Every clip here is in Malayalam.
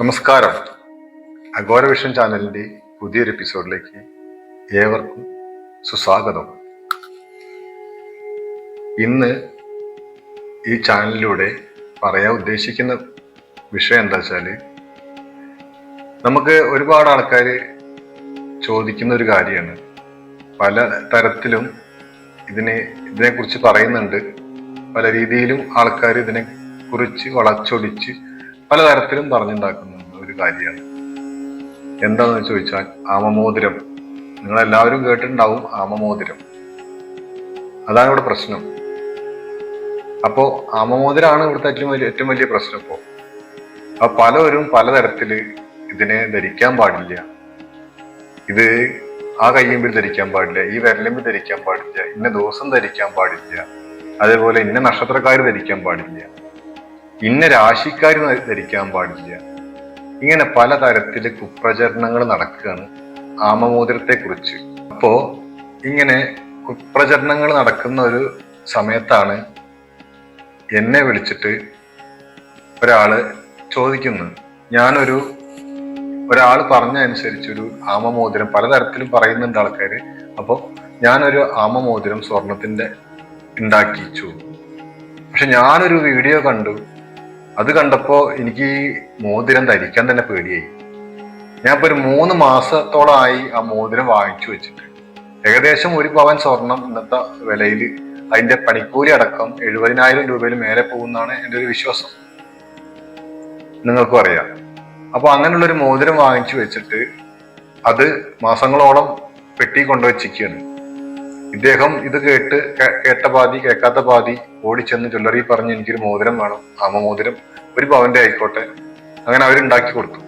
നമസ്കാരം. അഗോരവിഷൻ ചാനലിന്റെ പുതിയൊരു എപ്പിസോഡിലേക്ക് ഏവർക്കും സുസ്വാഗതം. ഇന്ന് ഈ ചാനലിലൂടെ പറയാൻ ഉദ്ദേശിക്കുന്ന വിഷയം എന്താ വെച്ചാൽ നമുക്ക് ഒരുപാട് ആൾക്കാർ ചോദിക്കുന്ന ഒരു കാര്യമാണ്. പല തരത്തിലും ഇതിനെ ഇതിനെക്കുറിച്ച് പറയുന്നുണ്ട്. പല രീതിയിലും ആൾക്കാർ ഇതിനെ കുറിച്ച് വളച്ചൊടിച്ച് പലതരത്തിലും പറഞ്ഞുണ്ടാക്കുന്ന ഒരു കാര്യമാണ്. എന്താണെന്ന് ചോദിച്ചാൽ ആമമോതിരം. നിങ്ങൾ എല്ലാവരും കേട്ടിട്ടുണ്ടാവും ആമമോതിരം. അതാണ് ഇവിടെ പ്രശ്നം. അപ്പോ ആമമോതിരമാണ് ഇവിടുത്തെ ഏറ്റവും വലിയ ഏറ്റവും വലിയ പ്രശ്നം ഇപ്പോ. അപ്പൊ പലവരും പലതരത്തിൽ ഇതിനെ ധരിക്കാൻ പാടില്ല. ഇത് ആ കയ്യമ്പിൽ ധരിക്കാൻ പാടില്ല ഈ വിരലമ്പിൽ ധരിക്കാൻ പാടില്ല ഇന്ന ദിവസം ധരിക്കാൻ പാടില്ല അതേപോലെ ഇന്ന നക്ഷത്രക്കാർ ധരിക്കാൻ പാടില്ല. ഇന്ന രാശിക്കാർ ധരിക്കാൻ പാടില്ല. ഇങ്ങനെ പലതരത്തിൽ കുപ്രചരണങ്ങൾ നടക്കുകയാണ് ആമമോതിരത്തെ കുറിച്ച് അപ്പോ ഇങ്ങനെ കുപ്രചരണങ്ങൾ നടക്കുന്ന ഒരു സമയത്താണ് എന്നെ വിളിച്ചിട്ട് ഒരാൾ ചോദിക്കുന്നത്. ഞാനൊരു ഒരാൾ പറഞ്ഞ അനുസരിച്ച് ഒരു ആമമോതിരം പലതരത്തിലും പറയുന്നുണ്ട് ആൾക്കാര്. അപ്പോൾ ഞാനൊരു ആമമോതിരം സ്വർണത്തിന്റെ ഉണ്ടാക്കിച്ചു. പക്ഷെ ഞാനൊരു വീഡിയോ കണ്ടു. അത് കണ്ടപ്പോ എനിക്ക് മോതിരം ധരിക്കാൻ തന്നെ പേടിയായി. ഞാൻ ഇപ്പൊ ഒരു മൂന്ന് മാസത്തോളമായി ആ മോതിരം വാങ്ങിച്ചു വെച്ചിട്ട്. ഏകദേശം ഒരു പവൻ സ്വർണം ഇന്നത്തെ വിലയിൽ അതിന്റെ പണിക്കൂലി അടക്കം എഴുപതിനായിരം രൂപയിൽ മേലെ പോകുന്നതാണ് എന്റെ ഒരു വിശ്വാസം. നിങ്ങൾക്കും അറിയാം. അപ്പൊ അങ്ങനെയുള്ള ഒരു മോതിരം വാങ്ങിച്ചു വെച്ചിട്ട് അത് മാസങ്ങളോളം പെട്ടി കൊണ്ടുവച്ചിരിക്കുകയാണ്. ഇദ്ദേഹം ഇത് കേട്ട് കേട്ട പാതി കേൾക്കാത്ത പാതി ഓടിച്ചെന്ന് ജ്വല്ലറി പറഞ്ഞ് എനിക്കൊരു മോതിരം വേണം ആമ മോതിരം ഒരു പവന്റെ ആയിക്കോട്ടെ. അങ്ങനെ അവരുണ്ടാക്കി കൊടുത്തു.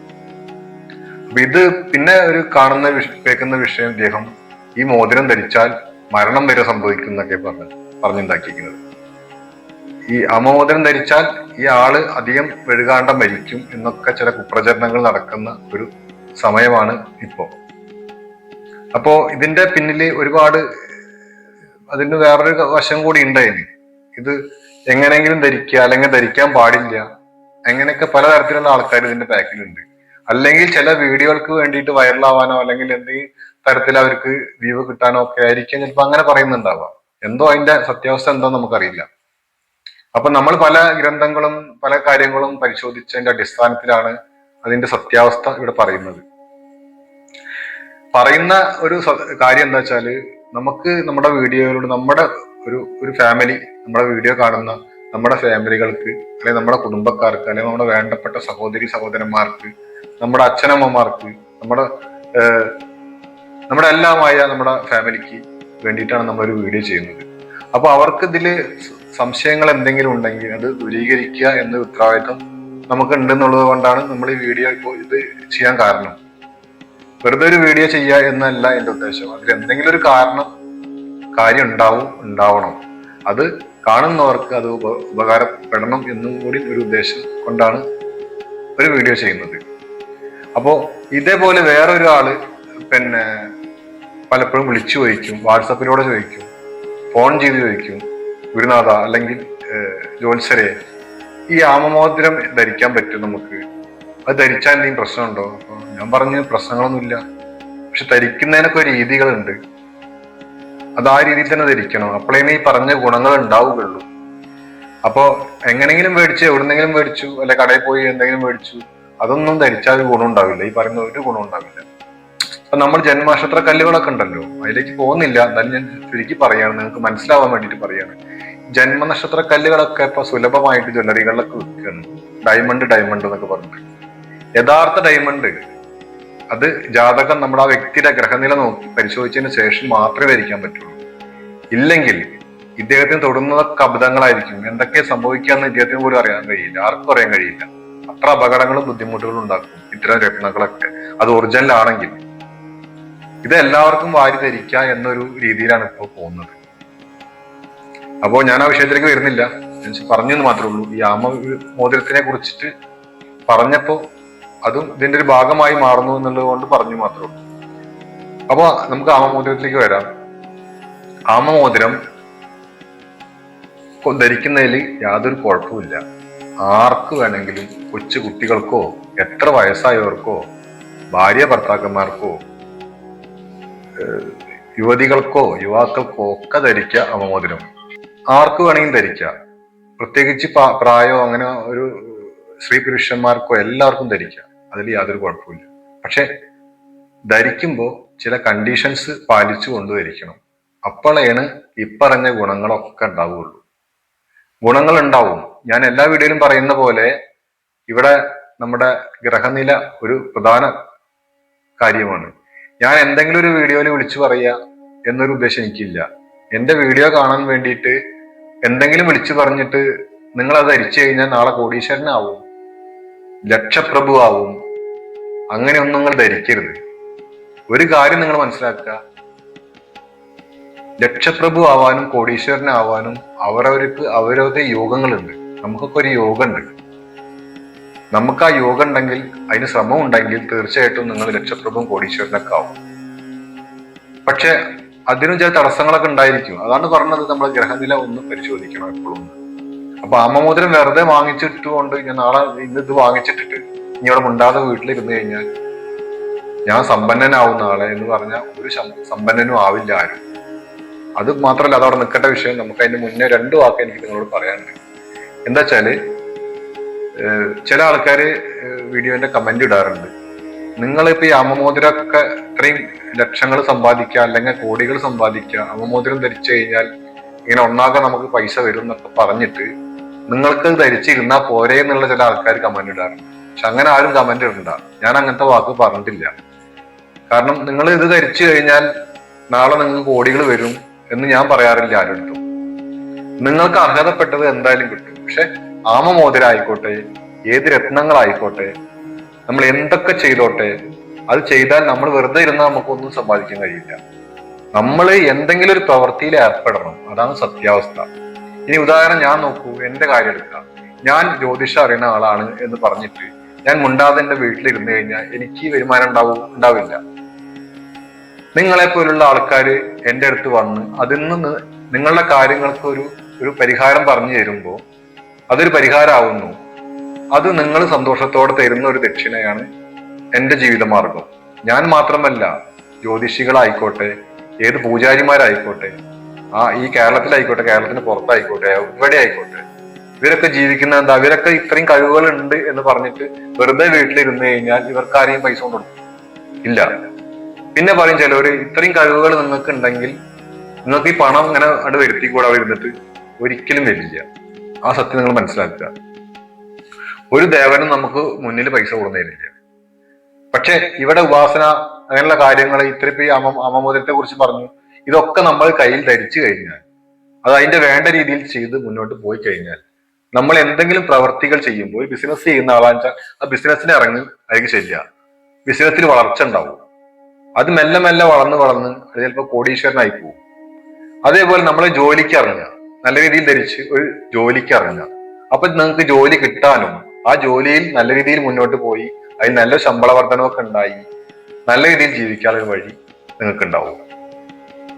അപ്പൊ ഇത് പിന്നെ ഒരു കാണുന്ന കേൾക്കുന്ന വിഷയം ഇദ്ദേഹം ഈ മോതിരം ധരിച്ചാൽ മരണം വരെ സംഭവിക്കും എന്നൊക്കെ പറഞ്ഞ് പറഞ്ഞുണ്ടാക്കിയിരിക്കുന്നത്. ഈ അമോദരം ധരിച്ചാൽ ഈ ആൾ അധികം വെഴുകാണ്ട മരിക്കും എന്നൊക്കെ ചില കുപ്രചരണങ്ങൾ നടക്കുന്ന ഒരു സമയമാണ് ഇപ്പോ അപ്പോ ഇതിന്റെ പിന്നിൽ ഒരുപാട് അതിന് വേറൊരു വശം കൂടി ഉണ്ട് അതിന് ഇത് എങ്ങനെയെങ്കിലും ധരിക്കുക അല്ലെങ്കിൽ ധരിക്കാൻ പാടില്ല അങ്ങനെയൊക്കെ പലതരത്തിലുള്ള ആൾക്കാർ ഇതിന്റെ ബാക്കിലുണ്ട്. അല്ലെങ്കിൽ ചില വീഡിയോകൾക്ക് വേണ്ടിയിട്ട് വൈറലാവാനോ അല്ലെങ്കിൽ എന്തെങ്കിലും തരത്തിൽ അവർക്ക് വ്യൂ കിട്ടാനോ ഒക്കെ ആയിരിക്കും ചിലപ്പോൾ അങ്ങനെ പറയുന്നുണ്ടാവാം എന്തോ അതിന്റെ സത്യാവസ്ഥ എന്തോ നമുക്കറിയില്ല. അപ്പൊ നമ്മൾ പല ഗ്രന്ഥങ്ങളും പല കാര്യങ്ങളും പരിശോധിച്ചതിന്റെ അടിസ്ഥാനത്തിലാണ് അതിന്റെ സത്യാവസ്ഥ ഇവിടെ പറയുന്നത്. പറയുന്ന ഒരു കാര്യം എന്താ വെച്ചാൽ നമുക്ക് നമ്മുടെ വീഡിയോയിലൂടെ നമ്മുടെ ഒരു ഒരു ഫാമിലി നമ്മുടെ വീഡിയോ കാണുന്ന നമ്മുടെ ഫാമിലികൾക്ക് അല്ലെങ്കിൽ നമ്മുടെ കുടുംബക്കാർക്ക് അല്ലെങ്കിൽ നമ്മുടെ വേണ്ടപ്പെട്ട സഹോദരി സഹോദരന്മാർക്ക് നമ്മുടെ അച്ഛനമ്മമാർക്ക് നമ്മുടെ നമ്മുടെ എല്ലാമായ നമ്മുടെ ഫാമിലിക്ക് വേണ്ടിയിട്ടാണ് നമ്മളൊരു വീഡിയോ ചെയ്യുന്നത്. അപ്പൊ അവർക്ക് ഇതിൽ സംശയങ്ങൾ എന്തെങ്കിലും ഉണ്ടെങ്കിൽ അത് ദൂരീകരിക്കുക എന്ന ഉത്തരവാദിത്വം നമുക്ക് ഉണ്ടെന്നുള്ളത് കൊണ്ടാണ് നമ്മൾ ഈ വീഡിയോ ഇപ്പോൾ ഇത് ചെയ്യാൻ കാരണം. വെറുതെ ഒരു വീഡിയോ ചെയ്യുക എന്നല്ല എന്റെ ഉദ്ദേശം. അതിൽ എന്തെങ്കിലും ഒരു കാരണം കാര്യം ഉണ്ടാവും ഉണ്ടാവണം. അത് കാണുന്നവർക്ക് അത് ഉപ ഉപകാരപ്പെടണം എന്നും കൂടി ഒരു ഉദ്ദേശം കൊണ്ടാണ് ഒരു വീഡിയോ ചെയ്യുന്നത്. അപ്പോൾ ഇതേപോലെ വേറെ ആൾ പിന്നെ പലപ്പോഴും വിളിച്ചു ചോദിക്കും വാട്സപ്പിലൂടെ ചോദിക്കും ഫോൺ ചെയ്ത് ചോദിക്കും ഗുരുനാഥ അല്ലെങ്കിൽ ജോത്സരെ ഈ ആമമോദ്രം ധരിക്കാൻ പറ്റും നമുക്ക്? അത് ധരിച്ചാൽ എന്തെങ്കിലും പ്രശ്നമുണ്ടോ? ഞാൻ പറഞ്ഞ പ്രശ്നങ്ങളൊന്നുമില്ല. പക്ഷെ ധരിക്കുന്നതിനൊക്കെ രീതികളുണ്ട്. അത് ആ രീതിയിൽ തന്നെ ധരിക്കണം. അപ്പോഴേ ഈ പറഞ്ഞ ഗുണങ്ങൾ ഉണ്ടാവുകയുള്ളൂ. അപ്പോ എങ്ങനെങ്കിലും മേടിച്ചു എവിടെന്നെങ്കിലും മേടിച്ചു അല്ലെ കടയിൽ പോയി എന്തെങ്കിലും മേടിച്ചു അതൊന്നും ധരിച്ചാൽ ഗുണം ഉണ്ടാവില്ല. ഈ പറയുന്ന ഒരു ഗുണം ഉണ്ടാവില്ല. അപ്പൊ നമ്മൾ ജന്മനക്ഷത്ര കല്ലുകളൊക്കെ ഉണ്ടല്ലോ. അതിലേക്ക് പോകുന്നില്ല. എന്നാലും ഞാൻ ചുരുക്കി പറയാണ്. നിങ്ങൾക്ക് മനസ്സിലാവാൻ വേണ്ടിയിട്ട് പറയാണ്. ജന്മനക്ഷത്ര കല്ലുകളൊക്കെ ഇപ്പൊ സുലഭമായിട്ട് ജ്വല്ലറികളിലൊക്കെ വിൽക്കുകയാണ്. ഡയമണ്ട് ഡയമണ്ട് എന്നൊക്കെ പറഞ്ഞിട്ട്. യഥാർത്ഥ ഡയമണ്ട് അത് ജാതകം നമ്മുടെ ആ വ്യക്തിയുടെ ഗ്രഹനില നോക്കി പരിശോധിച്ചതിന് ശേഷം മാത്രമേ ധരിക്കാൻ പറ്റുള്ളൂ. ഇല്ലെങ്കിൽ ഇദ്ദേഹത്തിന് തൊടുന്നതൊക്കെ അബദ്ധങ്ങളായിരിക്കും. എന്തൊക്കെ സംഭവിക്കാന്ന് ഇദ്ദേഹത്തിന് പോലും അറിയാൻ കഴിയില്ല. ആർക്കും അറിയാൻ കഴിയില്ല. അത്ര അപകടങ്ങളും ബുദ്ധിമുട്ടുകളും ഉണ്ടാക്കും ഇത്തരം രത്നങ്ങളൊക്കെ. അത് ഒറിജിനൽ ആണെങ്കിൽ. ഇത് എല്ലാവർക്കും വാരി ധരിക്കുക എന്നൊരു രീതിയിലാണ് ഇപ്പോൾ പോകുന്നത്. അപ്പോൾ ഞാൻ ആ വിഷയത്തിലേക്ക് വരുന്നില്ല. പറഞ്ഞു എന്ന് മാത്രമേ ഉള്ളൂ. ഈ ആമ മോതിരത്തിനെ കുറിച്ചിട്ട് പറഞ്ഞപ്പോ അതും ഇതിന്റെ ഒരു ഭാഗമായി മാറുന്നു എന്നുള്ളത് കൊണ്ട് പറഞ്ഞു മാത്രം അപ്പൊ നമുക്ക് ആമമോതിരത്തിലേക്ക് വരാം. ആമമോതിരം ധരിക്കുന്നതിൽ യാതൊരു കുഴപ്പമില്ല ആർക്ക് വേണമെങ്കിലും കൊച്ചു കുട്ടികൾക്കോ എത്ര വയസ്സായവർക്കോ ഭാര്യ ഭർത്താക്കന്മാർക്കോ യുവതികൾക്കോ യുവാക്കൾക്കോ ഒക്കെ ധരിക്കുക അമമോതിരം ആർക്ക് വേണമെങ്കിലും ധരിക്കുക പ്രത്യേകിച്ച് പ്രായോ അങ്ങനെ ഒരു സ്ത്രീ പുരുഷന്മാർക്കോ എല്ലാവർക്കും ധരിക്കാം. അതിൽ യാതൊരു കുഴപ്പമില്ല പക്ഷെ ധരിക്കുമ്പോൾ ചില കണ്ടീഷൻസ് പാലിച്ചു ധരിക്കണം അപ്പോഴാണ് ഇപ്പറഞ്ഞ ഗുണങ്ങളൊക്കെ ഉണ്ടാവുകയുള്ളൂ ഗുണങ്ങൾ ഉണ്ടാവും ഞാൻ എല്ലാ വീഡിയോയിലും പറയുന്ന പോലെ ഇവിടെ നമ്മുടെ ഗ്രഹനില ഒരു പ്രധാന കാര്യമാണ്. ഞാൻ എന്തെങ്കിലും ഒരു വീഡിയോയിൽ വിളിച്ചു പറയുക എന്നൊരു ഉദ്ദേശം എനിക്കില്ല. എന്റെ വീഡിയോ കാണാൻ വേണ്ടിയിട്ട് എന്തെങ്കിലും വിളിച്ചു പറഞ്ഞിട്ട് നിങ്ങൾ അത് ധരിച്ചു കഴിഞ്ഞാൽ നാളെ കോടീശ്വരനാവും. ലക്ഷപ്രഭു ആവും അങ്ങനെയൊന്നും നിങ്ങൾ ധരിക്കരുത്. ഒരു കാര്യം നിങ്ങൾ മനസ്സിലാക്കുക. ലക്ഷപ്രഭു ആവാനും കോടീശ്വരനാവാനും അവരവർക്ക് അവരവരുടെ യോഗങ്ങളുണ്ട്. നമുക്കൊക്കെ ഒരു യോഗമുണ്ട്. നമുക്ക് ആ യോഗം ഉണ്ടെങ്കിൽ അതിന് ശ്രമം ഉണ്ടെങ്കിൽ തീർച്ചയായിട്ടും നിങ്ങൾ ലക്ഷപ്രഭുവും കോടീശ്വരനൊക്കെ ആവും. പക്ഷെ അതിനും ചില തടസ്സങ്ങളൊക്കെ ഉണ്ടായിരിക്കും. അതാണ് പറഞ്ഞത് നമ്മൾ ഗ്രഹനില ഒന്ന് പരിശോധിക്കണം എപ്പോഴും. അപ്പൊ അമ്മമോതിരം വെറുതെ വാങ്ങിച്ചിട്ടുകൊണ്ട് ഞാൻ നാളെ ഇന്ന് ഇത് വാങ്ങിച്ചിട്ടിട്ട് ഇനി ഇവിടെ മുണ്ടാതെ വീട്ടിലിരുന്ന് കഴിഞ്ഞാൽ ഞാൻ സമ്പന്നനാവും നാളെ എന്ന് പറഞ്ഞാൽ ഒരു സമ്പന്നനും ആവില്ല ആരും. അത് മാത്രമല്ല അതവിടെ നിൽക്കേണ്ട വിഷയം നമുക്ക് അതിന്റെ മുന്നേ രണ്ട് വാക്ക് എനിക്ക് നിങ്ങളോട് പറയാനുണ്ട്. എന്താ വെച്ചാൽ ചില ആൾക്കാർ വീഡിയോന്റെ കമന്റ് ഇടാറുണ്ട്. നിങ്ങളിപ്പോ ഈ അമമോതിരമൊക്കെ ഇത്രയും ലക്ഷങ്ങൾ സമ്പാദിക്കുക അല്ലെങ്കിൽ കോടികൾ സമ്പാദിക്കുക അമമോതിരം ധരിച്ചു കഴിഞ്ഞാൽ ഇങ്ങനെ ഒന്നാകെ നമുക്ക് പൈസ വരും എന്നൊക്കെ പറഞ്ഞിട്ട് നിങ്ങൾക്ക് ധരിച്ചിരുന്നാ പോരെ എന്നുള്ള ചില ആൾക്കാർ കമന്റ് ഇടാറുണ്ട്. പക്ഷെ അങ്ങനെ ആരും കമന്റ് ഇടണ്ട. ഞാൻ അങ്ങനത്തെ വാക്ക് പറഞ്ഞിട്ടില്ല. കാരണം നിങ്ങൾ ഇത് ധരിച്ചു കഴിഞ്ഞാൽ നാളെ നിങ്ങൾക്ക് കോടികൾ വരും എന്ന് ഞാൻ പറയാറില്ല ആരെടുത്തും നിങ്ങൾക്ക് അർഹതപ്പെട്ടത് എന്തായാലും കിട്ടും. പക്ഷെ ആമമോതിരായിക്കോട്ടെ ഏത് രത്നങ്ങളായിക്കോട്ടെ നമ്മൾ എന്തൊക്കെ ചെയ്തോട്ടെ അത് ചെയ്താൽ നമ്മൾ വെറുതെ ഇരുന്നാൽ നമുക്കൊന്നും സമ്പാദിക്കാൻ കഴിയില്ല. നമ്മൾ എന്തെങ്കിലും ഒരു പ്രവൃത്തിയിൽ ഏർപ്പെടണം. അതാണ് സത്യാവസ്ഥ. ഇനി ഉദാഹരണം ഞാൻ നോക്കൂ എന്റെ കാര്യം എടുക്കാം. ഞാൻ ജ്യോതിഷം അറിയുന്ന ആളാണ് എന്ന് പറഞ്ഞിട്ട് ഞാൻ മുണ്ടാതെ എന്റെ വീട്ടിലിരുന്ന് കഴിഞ്ഞാൽ എനിക്ക് വരുമാനം ഉണ്ടാവും ഉണ്ടാവില്ല. നിങ്ങളെ പോലുള്ള ആൾക്കാർ എന്റെ അടുത്ത് വന്ന് അതിൽ നിന്ന് നിങ്ങളുടെ കാര്യങ്ങൾക്ക് ഒരു ഒരു പരിഹാരം പറഞ്ഞു തരുമ്പോൾ അതൊരു പരിഹാരമാവുന്നു അത് നിങ്ങൾ സന്തോഷത്തോടെ തരുന്ന ഒരു ദക്ഷിണയാണ് എന്റെ ജീവിതമാർഗം. ഞാൻ മാത്രമല്ല ജ്യോതിഷികളായിക്കോട്ടെ ഏത് പൂജാരിമാരായിക്കോട്ടെ ആ ഈ കേരളത്തിലായിക്കോട്ടെ കേരളത്തിന് പുറത്തായിക്കോട്ടെ ഇവിടെ ആയിക്കോട്ടെ ഇവരൊക്കെ ജീവിക്കുന്ന എന്താ ഇവരൊക്കെ ഇത്രയും കഴിവുകൾ ഉണ്ട് എന്ന് പറഞ്ഞിട്ട് വെറുതെ വീട്ടിലിരുന്ന് കഴിഞ്ഞാൽ ഇവർക്ക് ആരെയും പൈസ കൊണ്ടു ഇല്ല. പിന്നെ പറയും ചിലവര് ഇത്രയും കഴിവുകൾ നിങ്ങൾക്ക് ഉണ്ടെങ്കിൽ നിങ്ങൾക്ക് ഈ പണം ഇങ്ങനെ അത് വരുത്തിക്കൂടെ അവിടെ ഇരുന്നിട്ട് ഒരിക്കലും വരില്ല. ആ സത്യം നിങ്ങൾ മനസ്സിലാക്കുക. ഒരു ദേവനും നമുക്ക് മുന്നിൽ പൈസ കൊടുന്നില്ല പക്ഷെ ഇവിടെ ഉപാസന അങ്ങനെയുള്ള കാര്യങ്ങൾ ഇത്രയും അമ അമമോദത്തെ കുറിച്ച് പറഞ്ഞു. ഇതൊക്കെ നമ്മൾ കയ്യിൽ ധരിച്ചു കഴിഞ്ഞാൽ അത് അതിന്റെ വേണ്ട രീതിയിൽ ചെയ്ത് മുന്നോട്ട് പോയി കഴിഞ്ഞാൽ നമ്മൾ എന്തെങ്കിലും പ്രവർത്തികൾ ചെയ്യുമ്പോൾ ബിസിനസ് ചെയ്യുന്ന ആളാന്ന് വെച്ചാൽ ആ ബിസിനസ്സിന് ഇറങ്ങി അതിന് ചെല്ലുക ബിസിനസ്സിൽ വളർച്ച ഉണ്ടാവും. അത് മെല്ലെ മെല്ലെ വളർന്ന് വളർന്ന് അത് ചിലപ്പോൾ കോടീശ്വരനായി പോകും അതേപോലെ നമ്മൾ ജോലിക്ക് ഇറങ്ങുക. നല്ല രീതിയിൽ ധരിച്ച് ഒരു ജോലിക്ക് ഇറങ്ങുക. അപ്പൊ നിങ്ങൾക്ക് ജോലി കിട്ടാനും ആ ജോലിയിൽ നല്ല രീതിയിൽ മുന്നോട്ട് പോയി അതിൽ നല്ല ശമ്പള വർധനമൊക്കെ ഉണ്ടായി നല്ല രീതിയിൽ ജീവിക്കാനുള്ള വഴി നിങ്ങൾക്ക് ഉണ്ടാവും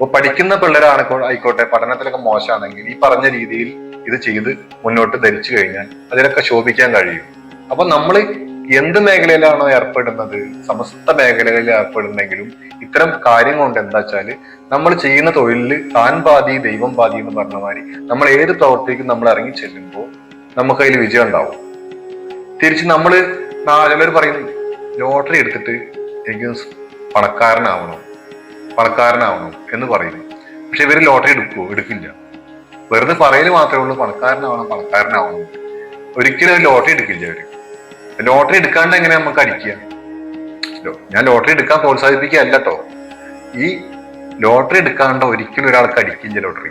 അപ്പൊ പഠിക്കുന്ന പിള്ളേരാണ് ആയിക്കോട്ടെ പഠനത്തിലൊക്കെ മോശമാണെങ്കിൽ ഈ പറഞ്ഞ രീതിയിൽ ഇത് ചെയ്ത് മുന്നോട്ട് ധരിച്ചു കഴിഞ്ഞാൽ അതിലൊക്കെ ശോഭിക്കാൻ കഴിയും. അപ്പൊ നമ്മൾ എന്ത് മേഖലയിലാണോ ഏർപ്പെടുന്നത് സമസ്ത മേഖലകളിൽ ഏർപ്പെടുന്നെങ്കിലും ഇത്തരം കാര്യം കൊണ്ട് എന്താ വെച്ചാൽ നമ്മൾ ചെയ്യുന്ന തൊഴിലിൽ താൻ പാതി ദൈവം പാതി എന്ന് പറഞ്ഞ മാതിരി നമ്മൾ ഏത് പ്രവർത്തിക്കും നമ്മൾ ഇറങ്ങി ചെല്ലുമ്പോൾ നമുക്ക് അതിൽ വിജയം ഉണ്ടാവും. തിരിച്ച് നമ്മൾ നാലുപേർ പറയും ലോട്ടറി എടുത്തിട്ട് എനിക്ക് പണക്കാരനാവണം. പണക്കാരനാവണം എന്ന് പറയുന്നു. പക്ഷെ ഇവർ ലോട്ടറി എടുക്കുമോ എടുക്കില്ല. വെറുതെ പറയൽ മാത്രമേ ഉള്ളൂ പണക്കാരനാവണം പണക്കാരനാവണം. ഒരിക്കലും ഒരു ലോട്ടറി എടുക്കില്ല അവർ ലോട്ടറി എടുക്കാണ്ട് എങ്ങനെ നമുക്ക് അടിക്കുക? ഞാൻ ലോട്ടറി എടുക്കാൻ പ്രോത്സാഹിപ്പിക്കുകയല്ല കേട്ടോ ഈ ലോട്ടറി എടുക്കാണ്ട് ഒരിക്കലും ഒരാൾക്ക് അടിക്കില്ല ലോട്ടറി.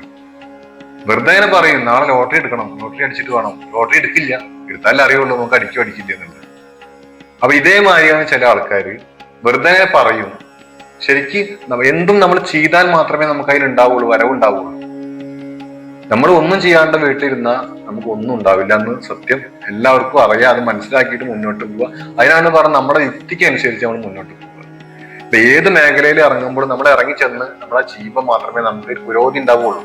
വെറുതെ ഇങ്ങനെ പറയും നാളെ ലോട്ടറി എടുക്കണം ലോട്ടറി അടിച്ചിട്ട് വേണം. ലോട്ടറി എടുക്കില്ല. എടുത്താലേ അറിയുള്ളൂ നമുക്ക് അടിക്കും അടിക്കില്ല എന്നുള്ളത്. അപ്പൊ ഇതേമാതിരിയാണ് ചില ആൾക്കാര് വെറുതെ പറയും ശരിക്ക് എന്തും നമ്മൾ ചെയ്താൽ മാത്രമേ നമുക്ക് അതിൽ ഉണ്ടാവുള്ളൂ വരവുണ്ടാവുള്ളൂ നമ്മൾ ഒന്നും ചെയ്യാണ്ട് വീട്ടിലിരുന്ന നമുക്ക് ഒന്നും ഉണ്ടാവില്ല എന്ന് സത്യം എല്ലാവർക്കും അറിയാം. അത് മനസ്സിലാക്കിയിട്ട് മുന്നോട്ട് പോവുക. അതിനാണ് പറഞ്ഞത് നമ്മുടെ യുക്തിക്ക് അനുസരിച്ച് നമ്മൾ മുന്നോട്ട് പോവുക. ഇപ്പൊ ഏത് മേഖലയിൽ ഇറങ്ങുമ്പോൾ നമ്മൾ ഇറങ്ങി ചെന്ന് നമ്മളെ ചെയ്യുമ്പോൾ മാത്രമേ നമുക്ക് പുരോഗതി ഉണ്ടാവുള്ളൂ.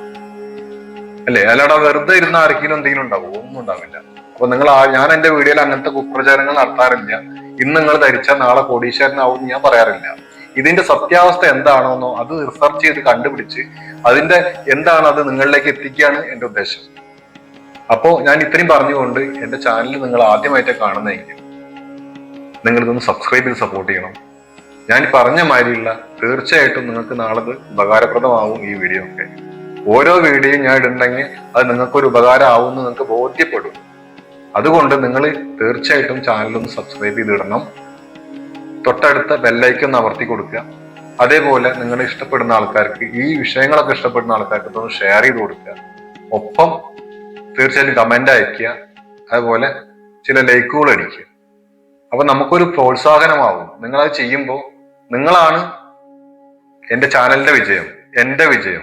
അല്ലേ? അല്ലാതെ വെറുതെ ഇരുന്ന ആർക്കെങ്കിലും എന്തെങ്കിലും ഉണ്ടാവും? ഒന്നും ഉണ്ടാവില്ല. അപ്പൊ നിങ്ങൾ ഞാൻ എന്റെ വീഡിയോയിൽ അങ്ങനത്തെ കുപ്രചാരങ്ങൾ നടത്താറില്ല. ഇന്ന് നിങ്ങൾ ധരിച്ചാൽ നാളെ കോടീശ്വരനാവും ഞാൻ പറയാറില്ല. ഇതിന്റെ സത്യാവസ്ഥ എന്താണെന്നോ അത് റിസർച്ച് ചെയ്ത് കണ്ടുപിടിച്ച് അതിന്റെ എന്താണ് അത് നിങ്ങളിലേക്ക് എത്തിക്കുകയാണ് എന്റെ ഉദ്ദേശം. അപ്പോൾ ഞാൻ ഇത്രയും പറഞ്ഞുകൊണ്ട് എന്റെ ചാനൽ നിങ്ങൾ ആദ്യമായിട്ട് കാണുന്നതെങ്കിൽ നിങ്ങൾ ഇതൊന്ന് സബ്സ്ക്രൈബ് ചെയ്ത് സപ്പോർട്ട് ചെയ്യണം. ഞാൻ പറഞ്ഞ മാതിരിയുള്ള തീർച്ചയായിട്ടും നിങ്ങൾക്ക് നാളെ ഇത് ഉപകാരപ്രദമാവും ഈ വീഡിയോ ഒക്കെ. ഓരോ വീഡിയോയും ഞാൻ ഇടുണ്ടെങ്കിൽ അത് നിങ്ങൾക്കൊരു ഉപകാരം ആവും എന്ന് നിങ്ങൾക്ക് ബോധ്യപ്പെടും. അതുകൊണ്ട് നിങ്ങൾ തീർച്ചയായിട്ടും ചാനലൊന്ന് സബ്സ്ക്രൈബ് ചെയ്തിടണം. തൊട്ടടുത്ത ബെല്ലൈക്കൺ അമർത്തി കൊടുക്കുക. അതേപോലെ നിങ്ങൾ ഇഷ്ടപ്പെടുന്ന ആൾക്കാർക്ക് ഈ വിഷയങ്ങളൊക്കെ ഇഷ്ടപ്പെടുന്ന ആൾക്കാർക്ക് ഒന്ന് ഷെയർ ചെയ്ത് കൊടുക്കുക. ഒപ്പം തീർച്ചയായും കമന്റ് അയക്കുക. അതുപോലെ ചില ലൈക്കുകൾ അടിക്കുക. അപ്പൊ നമുക്കൊരു പ്രോത്സാഹനമാവും. നിങ്ങളത് ചെയ്യുമ്പോൾ നിങ്ങളാണ് എന്റെ ചാനലിന്റെ വിജയം എന്റെ വിജയം.